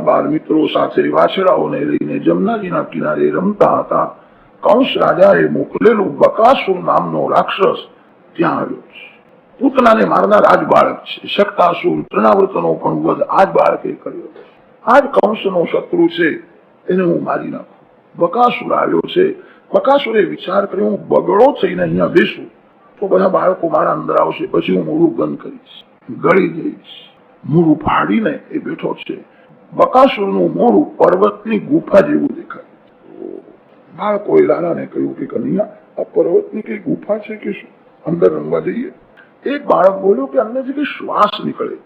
બાર મિત્રો સાથે વાછડાઓને લઈને જમનાજીના કિનારે રમતા હતા. કંસ રાજાએ મોકલેલું બકાસુર નામનો રાક્ષસ ત્યાં આવ્યો છે. પૂતનાને મારનાર આજ બાળક છે. શક્તાસુર તૃણાવૃતનો પણ વધ આજ બાળકે કર્યો આજ કંસનો શત્રુ છે, એને હું મારી નાખું. બકાસુર આવ્યો છે. બકાસુરે વિચાર કર્યો, હું બગડો થઈને અહીંયા બેસું. તો બધા બાળકો મારા અંદર આવશે. પછી હું મૂળું બંધ કરીશ. ગળી જઈશ. મૂળું ફાડીને એ બેઠો છે. બકાસુરનું મોડું પર્વતની ગુફા જેવું દેખાય. બાળકોએ લાલાને કહ્યું કે, કનૈયા, આ પર્વતની કઈ ગુફા છે કે શું? અંદર રમવા જઈએ. એક બાળક બોલ્યો કે અંદરથી કઈ શ્વાસ નીકળે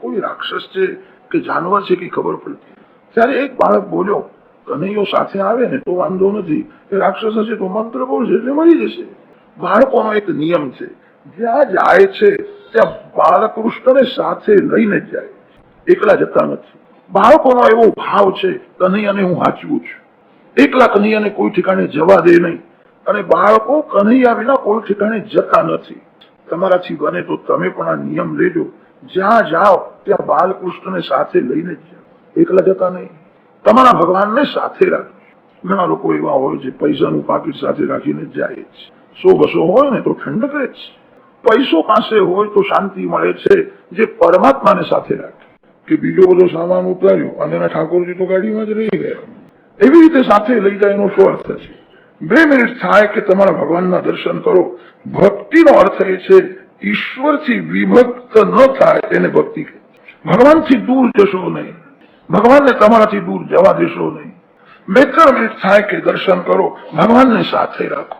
કોઈ રાક્ષસ છે કે જાનવર છે કે ખબર પડતી? ત્યારે એક બાળક બોલ્યો, કનૈયો સાથે આવે ને તો વાંધો નથી. એ રાક્ષસ હશે તો મંત્ર બોલશે એટલે મરી જશે. બાળકોનો એક નિયમ છે. જ્યાં જાય છે, ત્યાં બાળકૃષ્ણને સાથે લઈને જાય. એકલા જતા નથી. બાળકોનો એવો ભાવ છે કનૈયાને હું હાચવું છું. એકલા કનૈયાને કોઈ ઠેકાણે જવા દે નહીં. અને બાળકો કનૈયા વિના કોઈ ઠેકાણે જતા નથી. તમારાથી બને તો તમે પણ આ નિયમ લેજો. જ્યાં જાઓ, ત્યાં બાલકૃષ્ણને સાથે લઈને જ જાઓ. એકલા જતા નહીં. તમારા ભગવાનને સાથે રાખજો. ઘણા લોકો એવા હોય છે પૈસાનું પાકીટ સાથે રાખીને જાય છે સો બસો હોય ને તો ઠંડક રહે છે પૈસો પાસે હોય તો શાંતિ મળે છે, જે પરમાત્માને સાથે રાખે. કે બીજો બધો સામાન ઉતાર્યો અને ઠાકોરજી તો ગાડીમાં જ રહી ગયા. એવી રીતે સાથે લઈ જાય એનો શું અર્થ છે? બે મિનિટ થાય કે તમારા ભગવાનના દર્શન કરો. ભક્તિનો અર્થ એ છે, ઈશ્વરથી વિભક્ત ન થાય એને ભક્તિ કહે ભગવાનથી દૂર જશો નહીં. ભગવાનને તમારાથી દૂર જવા દેશો નહીં. બે ત્રણ મિનિટ થાય કે દર્શન કરો, ભગવાનને સાથે રાખો.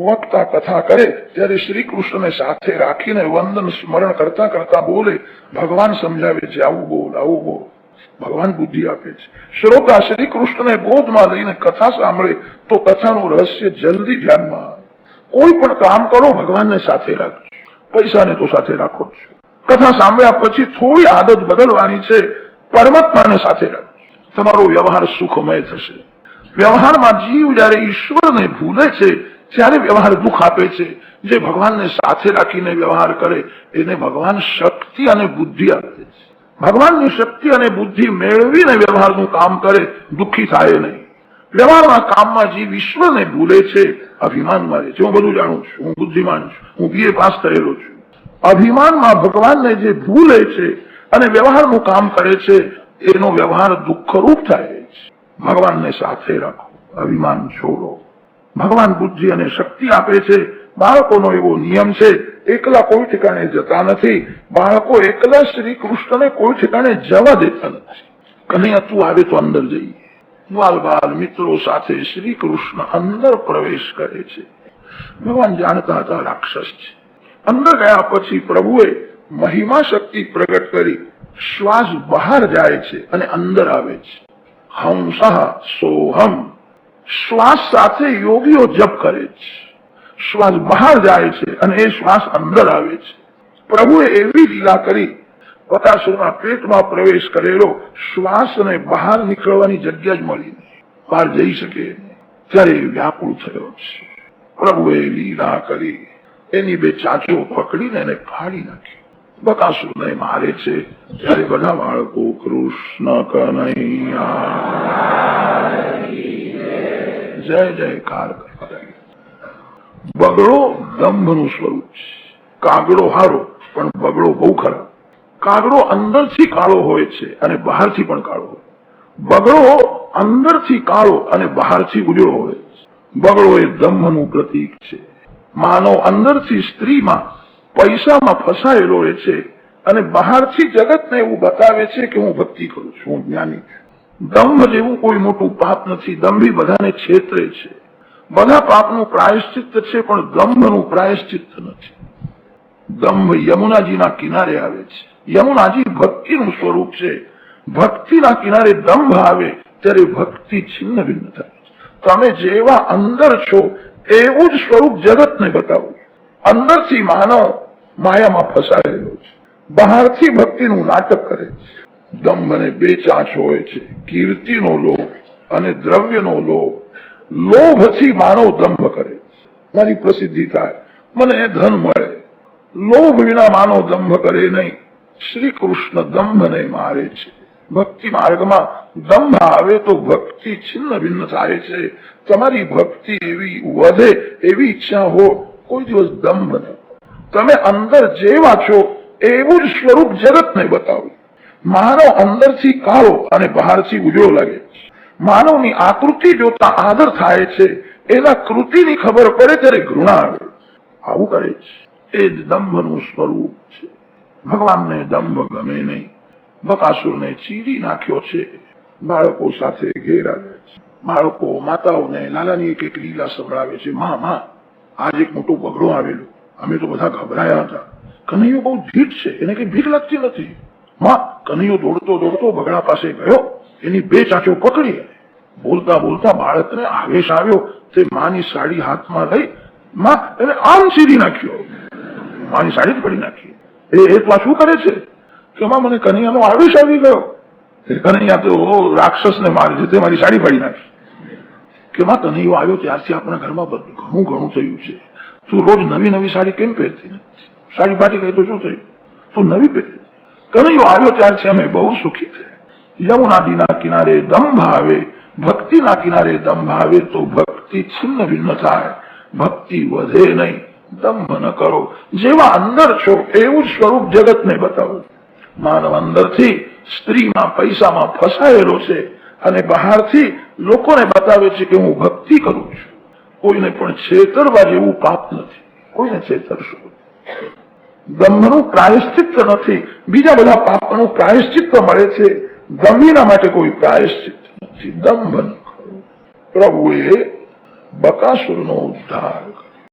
વક્તા કથા કરે, ત્યારે શ્રી કૃષ્ણને સાથે રાખીને વંદન સ્મરણ કરતા કરતા બોલે, ભગવાન સમજાવે છે, આવું બોલ આવું બોલ. ભગવાન બુદ્ધિ આપે છે. શ્રોતા શ્રી કૃષ્ણને બોધમાં લઈને કથા સાંભળે, તો કથાનું રહસ્ય જલ્દી ધ્યાનમાં આવે. કોઈ પણ કામ કરો, ભગવાનને સાથે રાખજો. પૈસાને તો સાથે રાખો જ કથા સાંભળ્યા પછી થોડી આદત બદલવાની છે, પરમાત્માને સાથે રાખજો. તમારો વ્યવહાર સુખમય થશે. વ્યવહારમાં જીવ જયારે ઈશ્વરને ભૂલે છે ત્યારે વ્યવહાર દુઃખ આપે છે. જે ભગવાનને સાથે રાખીને વ્યવહાર કરે, એને ભગવાન શક્તિ અને બુદ્ધિ આપે છે. ભગવાનની શક્તિ અને બુદ્ધિ મેળવીને વ્યવહારનું કામ કરે, દુઃખી થાય નહીં. વ્યવહારના કામમાં જે વિશ્વને ભૂલે છે અભિમાન મારે છે. હું બધું જાણું છું. હું બુદ્ધિમાન છું. હું બીએ પાસ થયેલો છું. અભિમાનમાં ભગવાનને જે ભૂલે છે અને વ્યવહારનું કામ કરે છે, એનો વ્યવહાર દુઃખરૂપ થાય છે. ભગવાનને સાથે રાખો. અભિમાન છોડો. ભગવાન બુદ્ધિ અને શક્તિ આપે છે. બાળકોનો એવો નિયમ છે, એકલા કોઈ ઠેકાણે જતા નથી. બાળકો એકલા શ્રી કૃષ્ણને કોઈ ઠેકાણે જવા દેતા નથી. કનૈયા, તું આવે તો અંદર જઈએ. બાલ બાલ મિત્રો સાથે શ્રી કૃષ્ણ અંદર પ્રવેશ કરે છે. ભગવાન જાણતા હતા રાક્ષસ છે. અંદર ગયા પછી પ્રભુએ મહિમા શક્તિ પ્રગટ કરી, શ્વાસ બહાર જાય છે અને અંદર આવે છે. હંસઃ સોહમ શ્વાસ સાથે યોગીઓ જપ કરે છે. શ્વાસ બહાર જાય છે અને એ શ્વાસ અંદર આવે છે. પ્રભુએ એવી લીલા કરી પતાસુરના પેટમાં પ્રવેશ કરેલો શ્વાસને બહાર નીકળવાની જગ્યા જ મળી બહાર જઈ શકે ત્યારે વ્યાકુળ થયો છે. પ્રભુએ લીલા કરી, એની બે ચાંચો પકડીને એને ફાડી નાખી. બકાસુરને મારે છે, ત્યારે બધા બાળકો કૃષ્ણ કનૈયા. જય જયકાર કરવા લાગ્યા. બગડો દંભનું સ્વરૂપ છે. કાગડો હારો, પણ બગડો બહુ ખરાબ કાગડો અંદરથી કાળો હોય છે અને બહારથી પણ કાળો હોય. બગડો અંદરથી કાળો અને બહારથી ઉજળો હોય બગડો એ દંભનું પ્રતીક છે. માનવ અંદરથી સ્ત્રીમાં પૈસામાં ફસાયેલો રહે છે અને બહારથી જગતને એવું બતાવે છે કે હું ભક્તિ કરું છું, હું જ્ઞાની છું. દંભ જેવું કોઈ મોટું પાપ નથી, દંભી બધાને છેતરે છે. બધા પાપનું પ્રાયશ્ચિત્ત છે, પણ દંભનું પ્રાયશ્ચિત્ત નથી. દંભ યમુનાજીના કિનારે આવે છે. યમુનાજી ભક્તિનું સ્વરૂપ છે. ભક્તિના કિનારે દંભ આવે, ત્યારે ભક્તિ છિન્ન ભિન્ન થાય તમે જેવા અંદર છો, એવું જ સ્વરૂપ જગતને બતાવું. અંદરથી માનવ માયામાં ફસાયેલો છે. બહારથી ભક્તિનું નાટક કરે છે. દંભ અને બે હોય છે. કીર્તિનો લોભ અને દ્રવ્યનો લોભ. લોભથી માનવ દંભ કરે મારી પ્રસિદ્ધિ થાય. મને ધન મળે. લોભ વિના માનવ દંભ કરે નહીં. શ્રી કૃષ્ણ દંભને મારે છે. ભક્તિ માર્ગમાં દંભ આવે તો ભક્તિ છિન્ન ભિન્ન થાય છે. તમારી ભક્તિ એવી વધે, એવી ઈચ્છા હો, કોઈ દિવસ દંભ નહીં. તમે અંદર જેવા છો, એવું જ સ્વરૂપ જગતને બતાવો. માનવ અંદરથી કાળો અને બહારથી ઉજળો લાગે માનવની આકૃતિ જોતા આદર થાય છે. એના કૃતિની ખબર પડે ત્યારે ઘૃણા આવે આવું કરે છે. એ જ દંભનું સ્વરૂપ છે. ભગવાનને દંભ ગમે નહીં. બકાસુરને ચીરી નાખ્યો છે. બાળકો સાથે ઘેર આવે છે. બાળકો માતાઓને લાલાની એક એક લીલા સંભળાવે છે. માં માં, આજ એક મોટું બગડો આવેલું. અમે તો બધા ગભરાયા હતા. કનૈયો બહુ ધીટ છે. એને કઈ ભીખ લાગતી નથી. માં કનૈયો દોડતો દોડતો બગડા પાસે ગયો. એની બે ચાંચો પકડી બોલતા બોલતા બાળકને આવેશ આવ્યો. તે માની સાડી હાથમાં લઈ માં એને આમ સીધી નાખ્યો. માની સાડી જ પડી નાખી. એ એકલા શું કરે છે? કે માં મને કનૈયાનો આવેશ આવી ગયો. કનૈયા તો રાક્ષસને મારે છે તે મારી સાડી પાડી નાખી. કે માં, કનૈયો આવ્યો ત્યારથી આપણા ઘરમાં બધું ઘણું ઘણું થયું છે. તું રોજ નવી નવી સાડી કેમ પહેરતી સાડી પાટી ગઈ તો શું થયું? તું નવી પહેરી કનૈયો આવ્યો ત્યારથી અમે બહુ સુખી છે. યમુના નદીના કિનારે દંભ આવે ભક્તિના કિનારે દંભ આવે તો ભક્તિ છિન્ન ભિન્ન થાય. ભક્તિ વધે નહીં દંભ ન કરો. જેવા અંદર છો, એવું સ્વરૂપ જગતને બતાવો. માનવ અંદરથી સ્ત્રીમાં પૈસામાં ફસાયેલો છે અને બહારથી લોકોને બતાવે છે કે હું ભક્તિ કરું છું. કોઈને પણ છેતરવા જેવું પાપ નથી. કોઈને છેતરશો દંભનું પ્રાયશ્ચિત્ત નથી. બીજા બધા પાપનું પ્રાયશ્ચિત્ત મળે છે. દમીના માટે કોઈ પ્રાયશ્ચિત નથી. ન કરો. પ્રભુએ બકાસુરનો ઉદ્ધાર